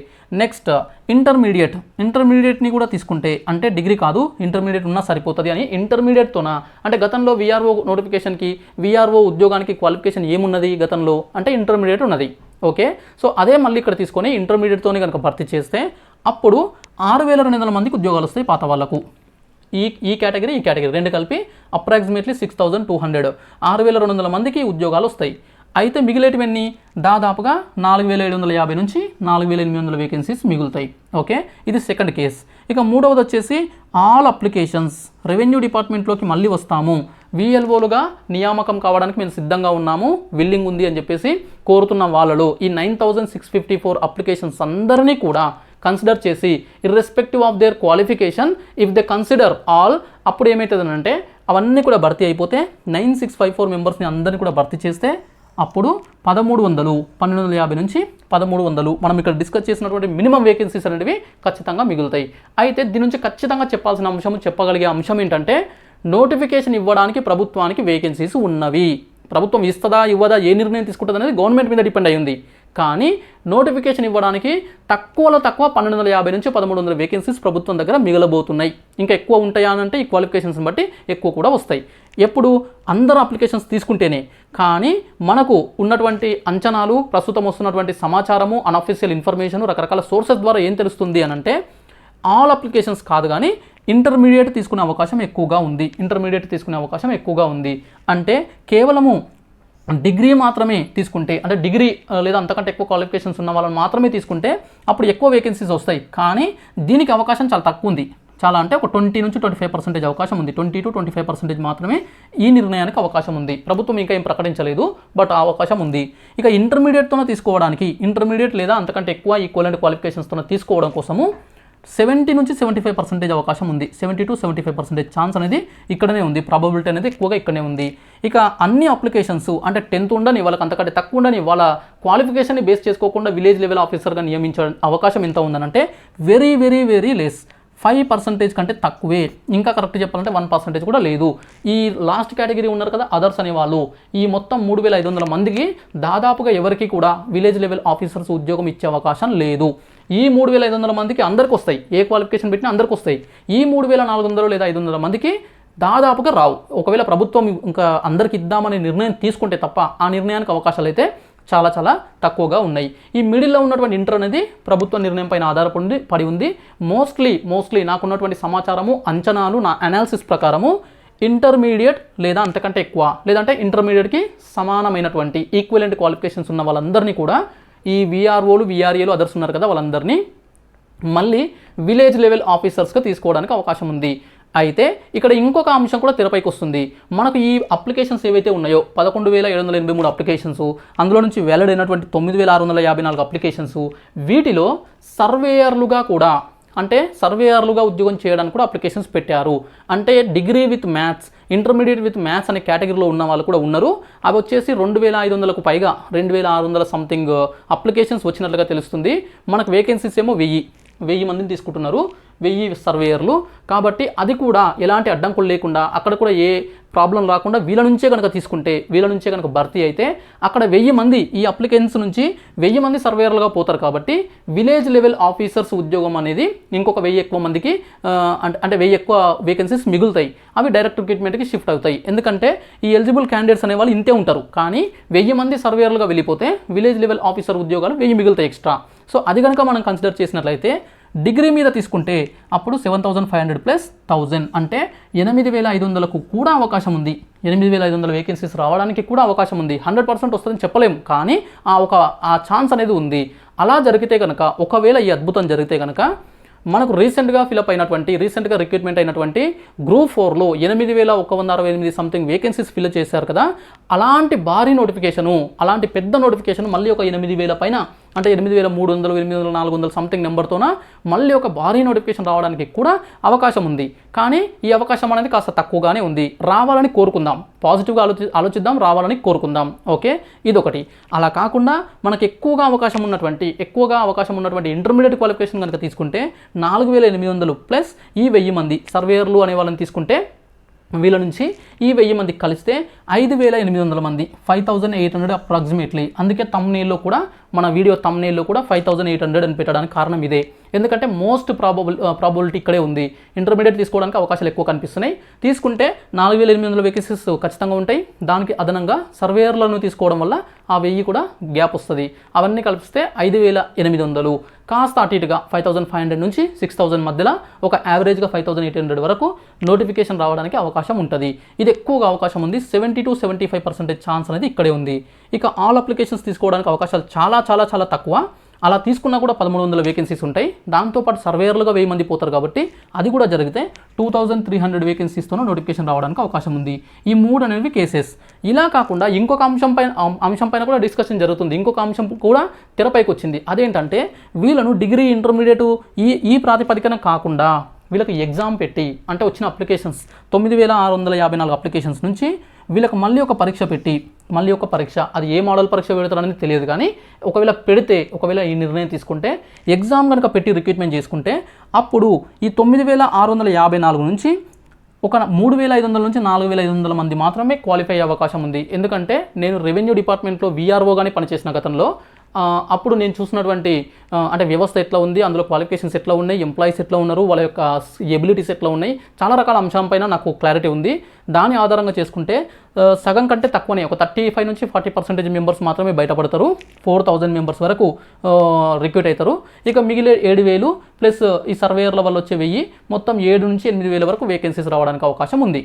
నెక్స్ట్ ఇంటర్మీడియట్ ఇంటర్మీడియట్ని కూడా తీసుకుంటే అంటే డిగ్రీ కాదు ఇంటర్మీడియట్ ఉన్నా సరిపోతుంది అని ఇంటర్మీడియట్తోన అంటే గతంలో విఆర్ఓ నోటిఫికేషన్కి విఆర్ఓ ఉద్యోగానికి క్వాలిఫికేషన్ ఏమున్నది గతంలో? అంటే ఇంటర్మీడియట్ ఉన్నది. ఓకే? సో అదే మళ్ళీ ఇక్కడ తీసుకొని ఇంటర్మీడియట్తోనే కనుక భర్తీ చేస్తే అప్పుడు ఆరు వేల రెండు వందల మందికి ఉద్యోగాలు వస్తాయి పాత వాళ్ళకు. ఈ ఈ కేటగిరీ ఈ కేటగిరీ రెండు కలిపి approximately six thousand two hundred ఆరు వేల రెండు వందల మందికి ఉద్యోగాలు వస్తాయి. అయితే మిగిలేటివన్నీ దాదాపుగా నాలుగు వేల ఏడు వందల యాభై నుంచి నాలుగు వేల ఎనిమిది వందల వేకెన్సీస్ మిగులుతాయి. ఓకే? ఇది సెకండ్ కేస్ ఇక మూడవది వచ్చేసి ఆల్ అప్లికేషన్స్ రెవెన్యూ డిపార్ట్మెంట్లోకి మళ్ళీ వస్తాము. విఎల్ఓలుగా నియామకం కావడానికి మేము సిద్ధంగా ఉన్నాము. విల్లింగ్ ఉంది అని చెప్పేసి కోరుతున్న వాళ్ళలో ఈ nine thousand six fifty four applications అందరినీ కూడా కన్సిడర్ చేసి irrespective of their qualification if they consider all అప్పుడు ఏమవుతుందంటే అవన్నీ కూడా భర్తీ అయిపోతే నైన్ సిక్స్ ఫైవ్ ఫోర్ మెంబర్స్ని అందరినీ కూడా భర్తీ చేస్తే అప్పుడు పదమూడు వందలు పన్నెండు వందల యాభై నుంచి పదమూడు వందలు. మనం ఇక్కడ డిస్కస్ చేసినటువంటి మినిమం వేకెన్సీస్ అనేవి ఖచ్చితంగా మిగులుతాయి. అయితే దీని నుంచి ఖచ్చితంగా చెప్పాల్సిన అంశం చెప్పగలిగే అంశం ఏంటంటే నోటిఫికేషన్ ఇవ్వడానికి ప్రభుత్వానికి వేకెన్సీస్ ఉన్నవి. ప్రభుత్వం ఇస్తుందా ఇవ్వదా ఏ నిర్ణయం తీసుకుంటుంది అనేది గవర్నమెంట్ మీద డిపెండ్ అయ్యింది. కానీ నోటిఫికేషన్ ఇవ్వడానికి తక్కువలో తక్కువ పన్నెండు వందల యాభై నుంచి పదమూడు వందల వేకెన్సీస్ ప్రభుత్వం దగ్గర మిగలబోతున్నాయి. ఇంకా ఎక్కువ ఉంటాయా అంటే ఈ క్వాలిఫికేషన్స్ని బట్టి ఎక్కువ కూడా వస్తాయి. ఎప్పుడు? అందరు అప్లికేషన్స్ తీసుకుంటేనే. కానీ మనకు ఉన్నటువంటి అంచనాలు ప్రస్తుతం వస్తున్నటువంటి సమాచారము అన్అఫీషియల్ ఇన్ఫర్మేషన్ రకరకాల సోర్సెస్ ద్వారా ఏం తెలుస్తుంది అని అంటే ఆల్ అప్లికేషన్స్ కాదు కానీ ఇంటర్మీడియట్ తీసుకునే అవకాశం ఎక్కువగా ఉంది. ఇంటర్మీడియట్ తీసుకునే అవకాశం ఎక్కువగా ఉంది. అంటే కేవలము డిగ్రీ మాత్రమే తీసుకుంటే అంటే డిగ్రీ లేదా అంతకంటే ఎక్కువ క్వాలిఫికేషన్స్ ఉన్న వాళ్ళని మాత్రమే తీసుకుంటే అప్పుడు ఎక్కువ వేకెన్సీస్ వస్తాయి. కానీ దీనికి అవకాశం చాలా తక్కువ ఉంది. చాలా అంటే ఒక ట్వంటీ నుంచి ట్వంటీ ఫైవ్ పర్సెంటేజ్ అవకాశం ఉంది. Twenty to twenty five percentage మాత్రమే ఈ నిర్ణయానికి అవకాశం ఉంది. ప్రభుత్వం ఇంకా ఏం ప్రకటించలేదు బట్ ఆ అవకాశం ఉంది. ఇక ఇంటర్మీడియట్తోనే తీసుకోవడానికి ఇంటర్మీడియట్ లేదా అంతకంటే ఎక్కువ ఈక్వలెంట్ క్వాలిఫికేషన్స్తో తీసుకోవడం కోసము సెవెంటీ నుంచి సెవెంటీ ఫైవ్ పర్సెంటేజ్ అవకాశం ఉంది. Seventy to seventy five percentage chance అనేది ఇక్కడనే ఉంది. ప్రాబబిలిటీ అనేది ఎక్కువగా ఇక్కడనే ఉంది. ఇక అన్ని అప్లికేషన్స్ అంటే టెన్త్ ఉండని వాళ్ళకి అంతకంటే తక్కువ ఉండని వాళ్ళ క్వాలిఫికేషన్ని బేస్ చేసుకోకుండా విలేజ్ లెవెల్ ఆఫీసర్గా నియమించే అవకాశం ఎంత ఉందనంటే very very very less five percentage కంటే తక్కువే. ఇంకా కరెక్ట్ చెప్పాలంటే వన్ పర్సెంటేజ్ కూడా లేదు. ఈ లాస్ట్ కేటగిరీ ఉన్నారు కదా అదర్స్ అనే వాళ్ళు. ఈ మొత్తం మూడు వేల ఐదు వందల మందికి దాదాపుగా ఎవరికి కూడా విలేజ్ లెవెల్ ఆఫీసర్స్ ఉద్యోగం ఇచ్చే అవకాశం లేదు. ఈ మూడు వేల ఐదు వందల మందికి అందరికి వస్తాయి. ఏ క్వాలిఫికేషన్ పెట్టినా అందరికి వస్తాయి. ఈ మూడు వేల నాలుగు వందలు లేదా ఐదు వందల మందికి దాదాపుగా రావు. ఒకవేళ ప్రభుత్వం ఇంకా అందరికి ఇద్దామనే నిర్ణయం తీసుకుంటే తప్ప ఆ నిర్ణయానికి అవకాశాలు అయితే చాలా చాలా తక్కువగా ఉన్నాయి. ఈ మిడిల్లో ఉన్నటువంటి ఇంటర్ అనేది ప్రభుత్వ నిర్ణయం పైన ఆధారపడి పడి ఉంది. మోస్ట్లీ మోస్ట్లీ నాకున్నటువంటి సమాచారము అంచనాలు నా అనాలిసిస్ ప్రకారము ఇంటర్మీడియట్ లేదా అంతకంటే ఎక్కువ లేదంటే ఇంటర్మీడియట్కి సమానమైనటువంటి ఈక్వలెంట్ క్వాలిఫికేషన్స్ ఉన్న వాళ్ళందరినీ కూడా ఈ విఆర్ఓలు విఆర్ఏలు అదర్స్ ఉన్నారు కదా వాళ్ళందరినీ మళ్ళీ విలేజ్ లెవెల్ ఆఫీసర్స్గా తీసుకోవడానికి అవకాశం ఉంది. అయితే ఇక్కడ ఇంకొక అంశం కూడా తెరపైకి వస్తుంది. మనకు ఈ అప్లికేషన్స్ ఏవైతే ఉన్నాయో పదకొండు వేల ఏడు వందల ఎనభై మూడు అప్లికేషన్స్ అందులో నుంచి వెల్లడైనటువంటి తొమ్మిది వేల ఆరు వందల యాభై నాలుగు అప్లికేషన్స్ వీటిలో సర్వేయర్లుగా కూడా అంటే సర్వేయర్లుగా ఉద్యోగం చేయడానికి కూడా అప్లికేషన్స్ పెట్టారు. అంటే degree with maths intermediate with maths అనే కేటగిరీలో ఉన్న వాళ్ళు కూడా ఉన్నారు. అవి వచ్చేసి రెండు వేల ఐదు వందలకు పైగా రెండు వేల ఆరు వందల సంథింగ్ అప్లికేషన్స్ వచ్చినట్లుగా తెలుస్తుంది. మనకు వేకెన్సీస్ ఏమో వెయ్యి వెయ్యి మందిని తీసుకుంటున్నారు. వెయ్యి సర్వేయర్లు. కాబట్టి అది కూడా ఎలాంటి అడ్డంకులు లేకుండా అక్కడ కూడా ఏ ప్రాబ్లం రాకుండా వీళ్ళ నుంచే కనుక తీసుకుంటే వీళ్ళ నుంచే కనుక భర్తీ అయితే అక్కడ వెయ్యి మంది ఈ అప్లికెన్స్ నుంచి వెయ్యి మంది సర్వేయర్లుగా పోతారు కాబట్టి విలేజ్ లెవెల్ ఆఫీసర్స్ ఉద్యోగం అనేది ఇంకొక వెయ్యి ఎక్కువ మందికి అంటే అంటే వెయ్యి ఎక్కువ వేకెన్సీస్ మిగులుతాయి. అవి డైరెక్ట్ రిక్రూట్మెంట్కి షిఫ్ట్ అవుతాయి. ఎందుకంటే ఈ ఎలిజిబుల్ క్యాండిడేట్స్ అనే వాళ్ళు ఇంతే ఉంటారు. కానీ వెయ్యి మంది సర్వేయర్లుగా వెళ్ళిపోతే విలేజ్ లెవెల్ ఆఫీసర్ ఉద్యోగాలు వెయ్యి మిగులుతాయి ఎక్స్ట్రా సో అది కనుక మనం కన్సిడర్ చేసినట్లయితే డిగ్రీ మీద తీసుకుంటే అప్పుడు seven thousand five hundred plus thousand అంటే ఎనిమిది వేల ఐదు వందలకు కూడా అవకాశం ఉంది. ఎనిమిది వేల ఐదు వందల వేకెన్సీస్ రావడానికి కూడా అవకాశం ఉంది. హండ్రెడ్ పర్సెంట్ వస్తుందని చెప్పలేము. కానీ ఆ ఒక ఆ ఛాన్స్ అనేది ఉంది. అలా జరిగితే కనుక ఒకవేళ ఈ అద్భుతం జరిగితే కనుక మనకు రీసెంట్గా ఫిలప్ అయినటువంటి రీసెంట్గా రిక్రూట్మెంట్ అయినటువంటి గ్రూప్ ఫోర్లో ఎనిమిది వేల ఒక వంద అరవై ఎనిమిది సంథింగ్ వేకెన్సీస్ ఫిల్ చేశారు కదా అలాంటి భారీ నోటిఫికేషను అలాంటి పెద్ద నోటిఫికేషన్ మళ్ళీ ఒక ఎనిమిది వేల పైన అంటే ఎనిమిది వేల మూడు వందలు ఎనిమిది వందల నాలుగు వందల సంథింగ్ నెంబర్తోన మళ్ళీ ఒక భారీ నోటిఫికేషన్ రావడానికి కూడా అవకాశం ఉంది. కానీ ఈ అవకాశం అనేది కాస్త తక్కువగానే ఉంది. రావాలని కోరుకుందాం. పాజిటివ్గా ఆలోచి ఆలోచిద్దాం రావాలని కోరుకుందాం. ఓకే? ఇదొకటి. అలా కాకుండా మనకు ఎక్కువగా అవకాశం ఉన్నటువంటి ఎక్కువగా అవకాశం ఉన్నటువంటి ఇంటర్మీడియట్ క్వాలిఫికేషన్ కనుక తీసుకుంటే నాలుగు వేల ఎనిమిది వందలు ప్లస్ ఈ వెయ్యి మంది సర్వేయర్లు అనే వాళ్ళని తీసుకుంటే వీళ్ళ నుంచి ఈ వెయ్యి మందికి కలిస్తే ఐదు వేల ఎనిమిది వందల మంది five thousand eight hundred approximately అందుకే తమ్నేల్లో కూడా మన వీడియో తమ్నేల్లో కూడా ఫైవ్ థౌజండ్ ఎయిట్ హండ్రెడ్ అని పెట్టడానికి కారణం ఇదే. ఎందుకంటే మోస్ట్ ప్రాబబుల్ ప్రాబబిలిటీ ఇక్కడే ఉంది. ఇంటర్మీడియట్ తీసుకోవడానికి అవకాశాలు ఎక్కువ కనిపిస్తున్నాయి. తీసుకుంటే నాలుగు వేల ఎనిమిది వందల వేకెన్సీస్ ఖచ్చితంగా ఉంటాయి. దానికి అదనంగా సర్వేయర్లను తీసుకోవడం వల్ల ఆ వెయ్యి కూడా గ్యాప్ వస్తుంది. అవన్నీ కలిపిస్తే ఐదు వేల ఎనిమిది వందలు. కాస్త అటు ఇటుగా ఫైవ్ థౌసండ్ ఫైవ్ హండ్రెడ్ నుంచి సిక్స్ థౌసండ్ మధ్యలో ఒక యావరేజ్గా ఫైవ్ థౌసండ్ ఎయిట్ హండ్రెడ్ వరకు నోటిఫికేషన్ రావడానికి అవకాశం ఉంటుంది. ఇది ఎక్కువగా అవకాశం ఉంది. Seventy to seventy five percentage chance అనేది ఇక్కడే ఉంది. ఇక ఆల్ అప్లికేషన్స్ తీసుకోవడానికి అవకాశాలు చాలా చాలా చాలా తక్కువ. అలా తీసుకున్నా కూడా పదమూడు వందల వేకెన్సీస్ ఉంటాయి. దాంతోపాటు సర్వేయర్లుగా వెయ్యి మంది పోతారు కాబట్టి అది కూడా జరిగితే టూ థౌజండ్ త్రీ హండ్రెడ్ వేకెన్సీస్తోనూ నోటిఫికేషన్ రావడానికి అవకాశం ఉంది. ఈ మూడు అనేవి కేసెస్ ఇలా కాకుండా ఇంకొక అంశం పైన అంశం పైన కూడా డిస్కషన్ జరుగుతుంది. ఇంకొక అంశం కూడా తెరపైకి వచ్చింది. అదేంటంటే వీళ్ళను డిగ్రీ ఇంటర్మీడియట్ ఈ ఈ ప్రాతిపదికన కాకుండా వీళ్ళకి ఎగ్జామ్ పెట్టి అంటే వచ్చిన అప్లికేషన్స్ తొమ్మిది వేల ఆరు వందల యాభై నాలుగు అప్లికేషన్స్ నుంచి వీళ్ళకి మళ్ళీ ఒక పరీక్ష పెట్టి మళ్ళీ ఒక పరీక్ష అది ఏ మోడల్ పరీక్ష పెడతారనేది తెలియదు కానీ ఒకవేళ పెడితే ఒకవేళ ఈ నిర్ణయం తీసుకుంటే ఎగ్జామ్ కనుక పెట్టి రిక్రూట్మెంట్ చేసుకుంటే అప్పుడు ఈ తొమ్మిది వేల ఆరు వందల యాభై నాలుగు నుంచి ఒక మూడు వేల ఐదు వందల నుంచి నాలుగు వేల ఐదు వందల మంది మాత్రమే క్వాలిఫై అయ్యే అవకాశం ఉంది. ఎందుకంటే నేను రెవెన్యూ డిపార్ట్మెంట్లో వీఆర్ఓగానే పనిచేసిన గతంలో అప్పుడు నేను చూసినటువంటి అంటే వ్యవస్థ ఎట్లా ఉంది అందులో క్వాలిఫికేషన్స్ ఎట్లా ఉన్నాయి ఎంప్లాయీస్ ఎట్లా ఉన్నారు వాళ్ళ యొక్క ఎబిలిటీస్ ఎట్లా ఉన్నాయి చాలా రకాల అంశం పైన నాకు క్లారిటీ ఉంది. దాని ఆధారంగా చేసుకుంటే సగం కంటే తక్కువనే ఒక థర్టీ ఫైవ్ నుంచి ఫార్టీ పర్సెంటేజ్ మెంబర్స్ మాత్రమే బయటపడతారు. ఫోర్ థౌజండ్ మెంబర్స్ వరకు రిక్రూట్ అవుతారు ఇక మిగిలే ఏడు వేలు ప్లస్ ఈ సర్వేయర్ల వల్ల వచ్చే వెయ్యి మొత్తం ఏడు నుంచి ఎనిమిది వేల వరకు వేకెన్సీస్ రావడానికి అవకాశం ఉంది.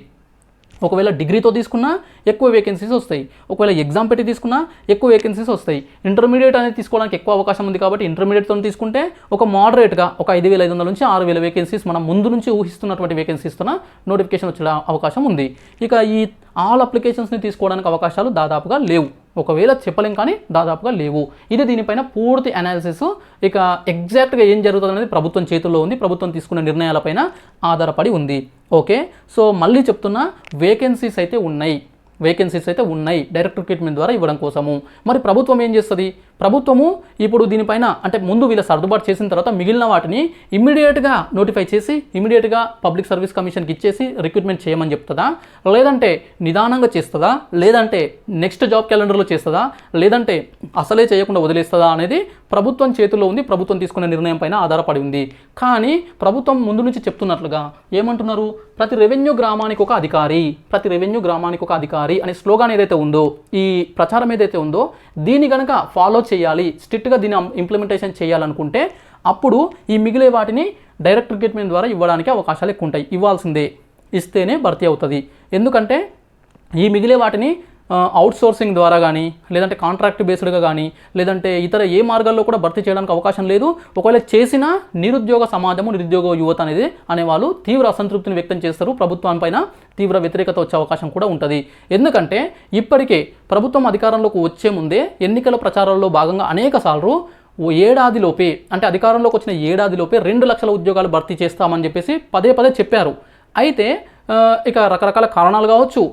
ఒకవేళ డిగ్రీతో తీసుకున్నా ఎక్కువ వేకెన్సీస్ వస్తాయి. ఒకవేళ ఎగ్జామ్ పెట్టి తీసుకున్నా ఎక్కువ వేకెన్సీస్ వస్తాయి. ఇంటర్మీడియట్ అనేది తీసుకోవడానికి ఎక్కువ అవకాశం ఉంది కాబట్టి ఇంటర్మీడియట్తో తీసుకుంటే ఒక మోడరేట్గా ఒక ఐదు వేల ఐదు వందల నుంచి ఆరు వేల వేకెన్సీస్ మనం ముందు నుంచి ఊహిస్తున్నటువంటి వేకెన్సీస్తో నోటిఫికేషన్ వచ్చే అవకాశం ఉంది. ఇక ఈ ఆల్ అప్లికేషన్స్ని తీసుకోవడానికి అవకాశాలు దాదాపుగా లేవు. ఒకవేళ చెప్పలేం కానీ దాదాపుగా లేవు. ఇది దీనిపైన పూర్తి అనాలిసిస్ ఇక ఎగ్జాక్ట్గా ఏం జరుగుతుంది అనేది ప్రభుత్వం చేతుల్లో ఉంది. ప్రభుత్వం తీసుకున్న నిర్ణయాలపైన ఆధారపడి ఉంది. ఓకే సో మళ్ళీ చెప్తున్నా వేకెన్సీస్ అయితే ఉన్నాయి. వేకెన్సీస్ అయితే ఉన్నాయి. డైరెక్ట్ రిక్రూట్మెంట్ ద్వారా ఇవ్వడం కోసము. మరి ప్రభుత్వం ఏం చేస్తుంది? ప్రభుత్వము ఇప్పుడు దీనిపైన అంటే ముందు వీళ్ళ సర్దుబాటు చేసిన తర్వాత మిగిలిన వాటిని ఇమ్మీడియట్గా నోటిఫై చేసి ఇమ్మీడియట్గా పబ్లిక్ సర్వీస్ కమిషన్కి ఇచ్చేసి రిక్రూట్మెంట్ చేయమని చెప్తుందా? లేదంటే నిదానంగా చేస్తుందా? లేదంటే నెక్స్ట్ జాబ్ క్యాలెండర్లో చేస్తుందా? లేదంటే అసలే చేయకుండా వదిలేస్తుందా అనేది ప్రభుత్వం చేతుల్లో ఉంది ప్రభుత్వం తీసుకునే నిర్ణయం పైన ఆధారపడి ఉంది. కానీ ప్రభుత్వం ముందు నుంచి చెప్తున్నట్లుగా ఏమంటున్నారు? ప్రతి రెవెన్యూ గ్రామానికి ఒక అధికారి ప్రతి రెవెన్యూ గ్రామానికి ఒక అధికారి అనే స్లోగాన్ ఏదైతే ఉందో ఈ ప్రచారం ఏదైతే ఉందో దీన్ని కనుక ఫాలో చేయాలి స్ట్రిక్ట్గా దీన్ని ఇంప్లిమెంటేషన్ చేయాలనుకుంటే అప్పుడు ఈ మిగిలే వాటిని డైరెక్ట్ రిక్రూట్మెంట్ ద్వారా ఇవ్వడానికి అవకాశాలు ఎక్కువ ఉంటాయి ఇవ్వాల్సిందే. ఇస్తేనే భర్తీ అవుతుంది. ఎందుకంటే ఈ మిగిలే వాటిని అవుట్సోర్సింగ్ ద్వారా కానీ లేదంటే కాంట్రాక్ట్ బేస్డ్గా కానీ లేదంటే ఇతర ఏ మార్గాల్లో కూడా భర్తీ చేయడానికి అవకాశం లేదు. ఒకవేళ చేసిన నిరుద్యోగ సమాజము నిరుద్యోగ యువత అనేది అనేవాళ్ళు తీవ్ర అసంతృప్తిని వ్యక్తం చేస్తారు. ప్రభుత్వంపైన తీవ్ర వ్యతిరేకత వచ్చే అవకాశం కూడా ఉంటుంది. ఎందుకంటే ఇప్పటికే ప్రభుత్వం అధికారంలోకి వచ్చే ముందే ఎన్నికల ప్రచారాల్లో భాగంగా అనేక సార్లు ఏడాదిలోపే అంటే అధికారంలోకి వచ్చిన ఏడాదిలోపే రెండు లక్షల ఉద్యోగాలు భర్తీ చేస్తామని చెప్పేసి పదే పదే చెప్పారు. అయితే ఇక రకరకాల కారణాలు కావచ్చు.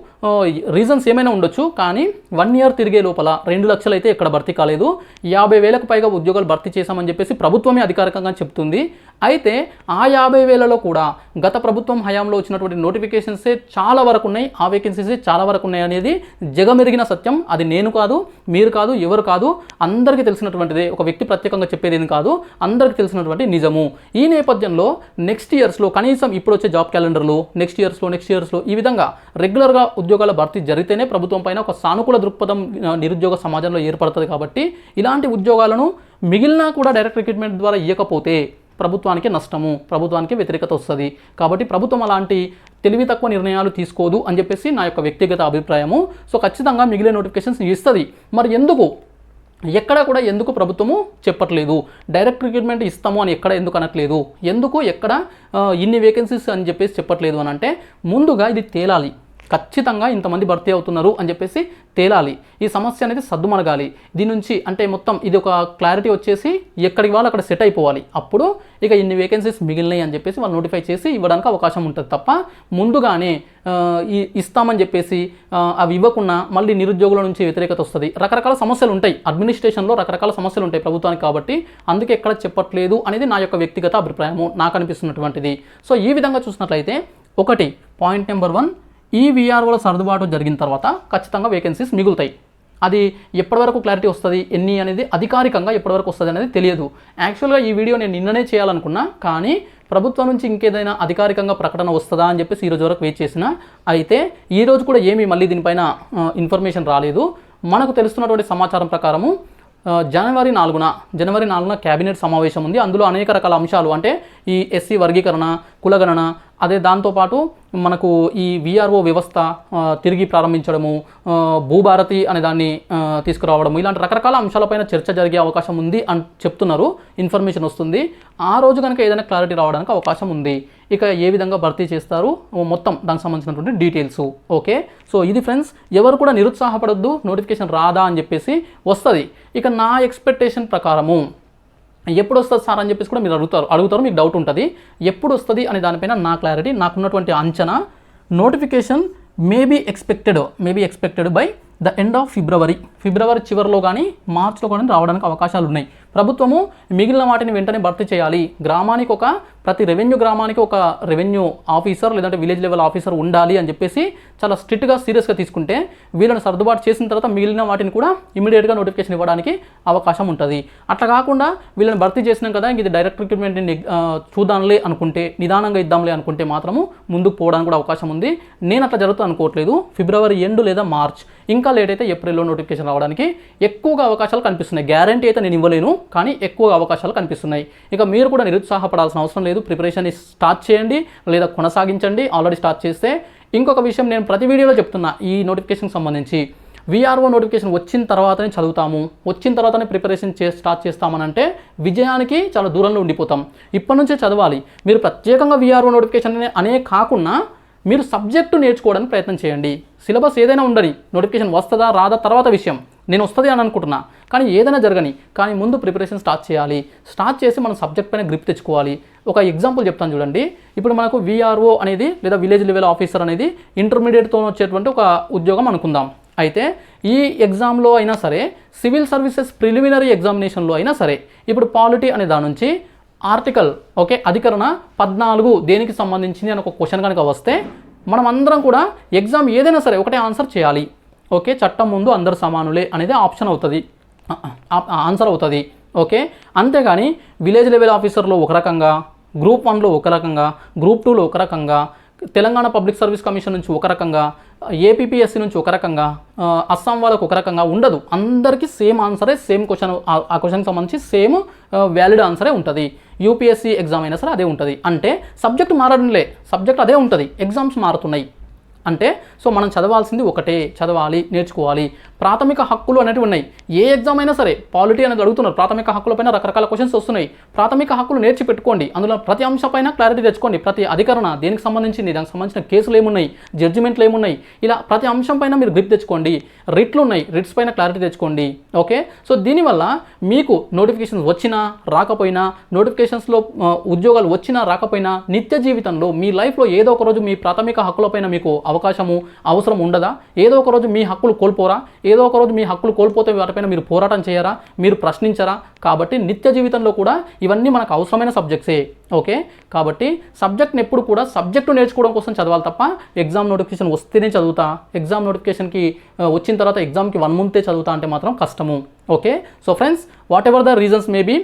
రీజన్స్ ఏమైనా ఉండొచ్చు కానీ వన్ ఇయర్ తిరిగే లోపల రెండు లక్షలు అయితే ఇక్కడ భర్తీ కాలేదు. యాభై వేలకు పైగా ఉద్యోగాలు భర్తీ చేశామని చెప్పేసి ప్రభుత్వమే అధికారికంగా చెప్తుంది. అయితే ఆ యాభై వేలలో కూడా గత ప్రభుత్వం హయాంలో వచ్చినటువంటి నోటిఫికేషన్సే చాలా వరకు ఉన్నాయి ఆ వేకెన్సీసే చాలా వరకు ఉన్నాయి అనేది జగమెరిగిన సత్యం. అది నేను కాదు మీరు కాదు ఎవరు కాదు అందరికీ తెలిసినటువంటిదే. ఒక వ్యక్తి ప్రత్యేకంగా చెప్పేది కాదు అందరికీ తెలిసినటువంటి నిజము. ఈ నేపథ్యంలో నెక్స్ట్ ఇయర్స్లో కనీసం ఇప్పుడు వచ్చే జాబ్ క్యాలెండర్లు నెక్స్ట్ ఇయర్స్లో నెక్స్ట్ ఇయర్స్లో ఈ విధంగా రెగ్యులర్గా ఉద్యోగాల భర్తీ జరిగితేనే ప్రభుత్వం పైన ఒక సానుకూల దృక్పథం నిరుద్యోగ సమాజంలో ఏర్పడుతుంది కాబట్టి ఇలాంటి ఉద్యోగాలను మిగిలినా కూడా డైరెక్ట్ రిక్రూట్మెంట్ ద్వారా ఇవ్వకపోతే ప్రభుత్వానికి నష్టము ప్రభుత్వానికి వ్యతిరేకత వస్తుంది. కాబట్టి ప్రభుత్వం అలాంటి తెలివి తక్కువ నిర్ణయాలు తీసుకోదు అని చెప్పేసి నా యొక్క వ్యక్తిగత అభిప్రాయము. సో ఖచ్చితంగా మిగిలిన నోటిఫికేషన్స్ ఇస్తుంది. మరి ఎందుకు? ఎక్కడ కూడా ఎందుకు ప్రభుత్వము చెప్పట్లేదు? డైరెక్ట్ రిక్రూట్మెంట్ ఇస్తాము అని ఎక్కడ ఎందుకు అనట్లేదు? ఎందుకు ఎక్కడ ఇన్ని వేకెన్సీస్ అని చెప్పేసి చెప్పట్లేదు అని అంటే ముందుగా ఇది తేలాలి. ఖచ్చితంగా ఇంతమంది భర్తీ అవుతున్నారు అని చెప్పేసి తేలాలి. ఈ సమస్య అనేది సద్దుమణగాలి. దీని నుంచి అంటే మొత్తం ఇది ఒక క్లారిటీ వచ్చేసి ఎక్కడికి వాళ్ళు అక్కడ సెట్ అయిపోవాలి. అప్పుడు ఇక ఇన్ని వేకెన్సీస్ మిగిలినాయి అని చెప్పేసి వాళ్ళు నోటిఫై చేసి ఇవ్వడానికి అవకాశం ఉంటుంది తప్ప ముందుగానే ఈ ఇస్తామని చెప్పేసి అవి ఇవ్వకుండా మళ్ళీ నిరుద్యోగుల నుంచి వ్యతిరేకత వస్తుంది. రకరకాల సమస్యలు ఉంటాయి. అడ్మినిస్ట్రేషన్లో రకరకాల సమస్యలు ఉంటాయి ప్రభుత్వానికి కాబట్టి అందుకే ఎక్కడ చెప్పట్లేదు అనేది నా యొక్క వ్యక్తిగత అభిప్రాయము. నాకు అనిపిస్తున్నటువంటిది. సో ఈ విధంగా చూసినట్లయితే ఒకటి పాయింట్ నెంబర్ వన్ ఈ విఆర్ఓల సర్దుబాటు జరిగిన తర్వాత ఖచ్చితంగా వేకెన్సీస్ మిగులుతాయి. అది ఎప్పటివరకు క్లారిటీ వస్తుంది ఎన్ని అనేది అధికారికంగా ఎప్పటివరకు వస్తుంది అనేది తెలియదు. యాక్చువల్గా ఈ వీడియో నేను నిన్ననే చేయాలనుకున్నా కానీ ప్రభుత్వం నుంచి ఇంకేదైనా అధికారికంగా ప్రకటన వస్తుందా అని చెప్పేసి ఈ రోజు వరకు వెయిట్ చేసిన అయితే ఈరోజు కూడా ఏమీ మళ్ళీ దీనిపైన ఇన్ఫర్మేషన్ రాలేదు. మనకు తెలుస్తున్నటువంటి సమాచారం ప్రకారము జనవరి నాలుగున జనవరి నాలుగున కేబినెట్ సమావేశం ఉంది. అందులో అనేక రకాల అంశాలు అంటే ఈ ఎస్సీ వర్గీకరణ కులగణన అదే దాంతోపాటు మనకు ఈ విఆర్ఓ వ్యవస్థ తిరిగి ప్రారంభించడము భూభారతి అనే దాన్ని తీసుకురావడము ఇలాంటి రకరకాల అంశాలపైన చర్చ జరిగే అవకాశం ఉంది అని చెప్తున్నారు. ఇన్ఫర్మేషన్ వస్తుంది. ఆ రోజు కనుక ఏదైనా క్లారిటీ రావడానికి అవకాశం ఉంది. ఇక ఏ విధంగా భర్తీ చేస్తారు? మొత్తం దానికి సంబంధించినటువంటి డీటెయిల్స్. ఓకే? సో ఇది ఫ్రెండ్స్ ఎవరు కూడా నిరుత్సాహపడద్దు నోటిఫికేషన్ రాదా అని చెప్పేసి వస్తుంది. ఇక నా ఎక్స్పెక్టేషన్ ప్రకారము ఎప్పుడు వస్తుంది సార్ అని చెప్పేసి కూడా మీరు అడుగుతారు అడుగుతారు మీకు డౌట్ ఉంటుంది. ఎప్పుడు వస్తుంది అనే దానిపైన నా క్లారిటీ నాకున్నటువంటి అంచనా notification maybe expected maybe expected by the end of February ఫిబ్రవరి చివరిలో కానీ మార్చ్లో కానీ రావడానికి అవకాశాలు ఉన్నాయి ప్రభుత్వము మిగిలిన వాటిని వెంటనే భర్తీ చేయాలి. గ్రామానికి ఒక ప్రతి రెవెన్యూ గ్రామానికి ఒక రెవెన్యూ ఆఫీసర్ లేదంటే విలేజ్ లెవెల్ ఆఫీసర్ ఉండాలి అని చెప్పేసి చాలా స్ట్రిక్ట్గా సీరియస్గా తీసుకుంటే వీళ్ళని సర్దుబాటు చేసిన తర్వాత మిగిలిన వాటిని కూడా ఇమీడియట్గా నోటిఫికేషన్ ఇవ్వడానికి అవకాశం ఉంటుంది. అట్లా కాకుండా వీళ్ళని భర్తీ చేసినాం కదా ఇది డైరెక్ట్ రిక్రూట్మెంట్ చూద్దాంలే అనుకుంటే నిదానంగా ఇద్దాంలే అనుకుంటే మాత్రము ముందుకు పోవడానికి కూడా అవకాశం ఉంది. నేను అట్లా జరుగుతుంది అనుకోవట్లేదు. ఫిబ్రవరి ఎండ్ లేదా మార్చ్ ఇంకా లేట్ అయితే ఏప్రిల్లో నోటిఫికేషన్ రావడానికి ఎక్కువగా అవకాశాలు కనిపిస్తున్నాయి. గ్యారంటీ అయితే నేను ఇవ్వలేను. కానీ ఎక్కువ అవకాశాలు కనిపిస్తున్నాయి. ఇక మీరు కూడా నిరుత్సాహపడాల్సిన అవసరం లేదు. ప్రిపరేషన్ స్టార్ట్ చేయండి లేదా కొనసాగించండి. ఆల్రెడీ స్టార్ట్ చేస్తే ఇంకొక విషయం నేను ప్రతి వీడియోలో చెప్తున్నా. ఈ నోటిఫికేషన్కి సంబంధించి విఆర్ఓ నోటిఫికేషన్ వచ్చిన తర్వాతనే చదువుతాము. వచ్చిన తర్వాతనే ప్రిపరేషన్ చే స్టార్ట్ చేస్తామనంటే విజయానికి చాలా దూరంలో ఉండిపోతాం. ఇప్పటి నుంచే చదవాలి. మీరు ప్రత్యేకంగా విఆర్ఓ నోటిఫికేషన్ అనే- అనే కాకుండా మీరు సబ్జెక్టు నేర్చుకోవడానికి ప్రయత్నం చేయండి. సిలబస్ ఏదైనా ఉండని నోటిఫికేషన్ వస్తుందా రాదా తర్వాత విషయం. నేను వస్తుంది అని అనుకుంటున్నా. కానీ ఏదైనా జరగని కానీ ముందు ప్రిపరేషన్ స్టార్ట్ చేయాలి. స్టార్ట్ చేసి మనం సబ్జెక్ట్ పైన గ్రిప్ తెచ్చుకోవాలి. ఒక ఎగ్జాంపుల్ చెప్తాను చూడండి. ఇప్పుడు మనకు వీఆర్ఓ అనేది లేదా విలేజ్ లెవెల్ ఆఫీసర్ అనేది ఇంటర్మీడియట్తో వచ్చేటువంటి ఒక ఉద్యోగం అనుకుందాం. అయితే ఈ ఎగ్జామ్లో అయినా సరే సివిల్ సర్వీసెస్ ప్రిలిమినరీ ఎగ్జామినేషన్లో అయినా సరే ఇప్పుడు పాలిటీ అనే దాని నుంచి ఆర్టికల్ ఓకే అధికరణ పద్నాలుగు దేనికి సంబంధించింది అని ఒక క్వశ్చన్ కనుక వస్తే మనం అందరం కూడా ఎగ్జామ్ ఏదైనా సరే ఒకటే ఆన్సర్ చేయాలి. ఓకే చట్టం ముందు అందరు సమానులే అనేది ఆప్షన్ అవుతుంది. ఆన్సర్ అవుతుంది. ఓకే అంతేగాని విలేజ్ లెవెల్ ఆఫీసర్లో ఒక రకంగా గ్రూప్ వన్లో ఒక రకంగా గ్రూప్ టూలో ఒక రకంగా తెలంగాణ పబ్లిక్ సర్వీస్ కమిషన్ నుంచి ఒక రకంగా ఏపీపీఎస్సీ నుంచి ఒక రకంగా అస్సాం వాళ్ళకు ఒక రకంగా ఉండదు. అందరికీ సేమ్ ఆన్సరే సేమ్ క్వశ్చన్ ఆ క్వశ్చన్కి సంబంధించి సేమ్ వ్యాలిడ్ ఆన్సరే ఉంటుంది. యూపీఎస్సీ ఎగ్జామ్ అయినా సరే అదే ఉంటుంది. అంటే సబ్జెక్ట్ మారడంలే సబ్జెక్ట్ అదే ఉంటుంది. ఎగ్జామ్స్ మారుతున్నాయి. అంటే సో మనం చదవాల్సింది ఒకటే చదవాలి నేర్చుకోవాలి. ప్రాథమిక హక్కులు అనేటివి ఉన్నాయి. ఏ ఎగ్జామ్ అయినా సరే పాలిటీ అనేది అడుగుతున్నారు. ప్రాథమిక హక్కులపైన రకరకాల క్వశ్చన్స్ వస్తున్నాయి. ప్రాథమిక హక్కులు నేర్చి పెట్టుకోండి. అందులో ప్రతి అంశంపైన క్లారిటీ తెచ్చుకోండి. ప్రతి అధికరణ దేనికి సంబంధించింది? దానికి సంబంధించిన కేసులు ఏమున్నాయి? జడ్జిమెంట్లు ఏమున్నాయి? ఇలా ప్రతి అంశం పైన మీరు గ్రిప్ తెచ్చుకోండి. రిట్లు ఉన్నాయి. రిట్స్ పైన క్లారిటీ తెచ్చుకోండి. ఓకే? సో దీనివల్ల మీకు నోటిఫికేషన్స్ వచ్చినా రాకపోయినా నోటిఫికేషన్స్లో ఉద్యోగాలు వచ్చినా రాకపోయినా నిత్య జీవితంలో మీ లైఫ్లో ఏదో ఒక రోజు మీ ప్రాథమిక హక్కులపైన మీకు అవకాశము అవసరం ఉండదా? ఏదో ఒక రోజు మీ హక్కులు కోల్పోరా? ఏదో ఒక రోజు మీ హక్కులు కోల్పోతే వాటిపైన మీరు పోరాటం చేయరా? మీరు ప్రశ్నించరా? కాబట్టి నిత్య జీవితంలో కూడా ఇవన్నీ మనకు అవసరమైన సబ్జెక్ట్సే. ఓకే? కాబట్టి సబ్జెక్ట్ని ఎప్పుడు కూడా సబ్జెక్టు నేర్చుకోవడం కోసం చదవాలి తప్ప ఎగ్జామ్ నోటిఫికేషన్ వస్తేనే చదువుతా. ఎగ్జామ్ నోటిఫికేషన్కి వచ్చిన తర్వాత ఎగ్జామ్కి వన్ మంతే చదువుతా అంటే మాత్రం కష్టము. Okay? So friends whatever the reasons maybe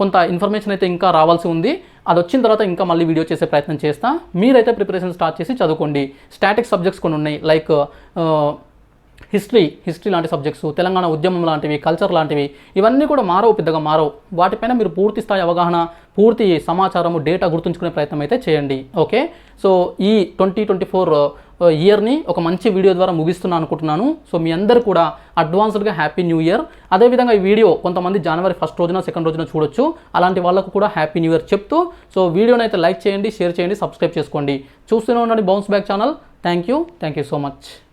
కొంత ఇన్ఫర్మేషన్ అయితే ఇంకా రావాల్సి ఉంది. అది వచ్చిన తర్వాత ఇంకా మళ్ళీ వీడియో చేసే ప్రయత్నం చేస్తా. మీరైతే ప్రిపరేషన్ స్టార్ట్ చేసి చదువుకోండి. స్టాటిక్ సబ్జెక్ట్స్ కొన్ని ఉన్నాయి లైక్ హిస్టరీ హిస్టరీ లాంటి సబ్జెక్ట్స్ తెలంగాణ ఉద్యమం లాంటివి కల్చర్ లాంటివి ఇవన్నీ కూడా మారవు పెద్దగా మారవు. వాటిపైన మీరు పూర్తి స్థాయి అవగాహన పూర్తి సమాచారము డేటా గుర్తుంచుకునే ప్రయత్నం అయితే చేయండి. ఓకే సో ఈ ట్వంటీ ట్వంటీ ఫోర్ ఇయర్ని ఒక మంచి వీడియో ద్వారా ముగిస్తున్నాను అనుకుంటున్నాను. సో మీ అందరు కూడా అడ్వాన్స్డ్గా హ్యాపీ న్యూ ఇయర్ అదేవిధంగా ఈ వీడియో కొంతమంది జనవరి ఫస్ట్ రోజున సెకండ్ రోజున చూడొచ్చు. అలాంటి వాళ్ళకు కూడా హ్యాపీ న్యూ ఇయర్ చెప్తూ సో వీడియోని అయితే లైక్ చేయండి షేర్ చేయండి సబ్స్క్రైబ్ చేసుకోండి. చూస్తూనే ఉండండి bounce back channel thank you thank you so much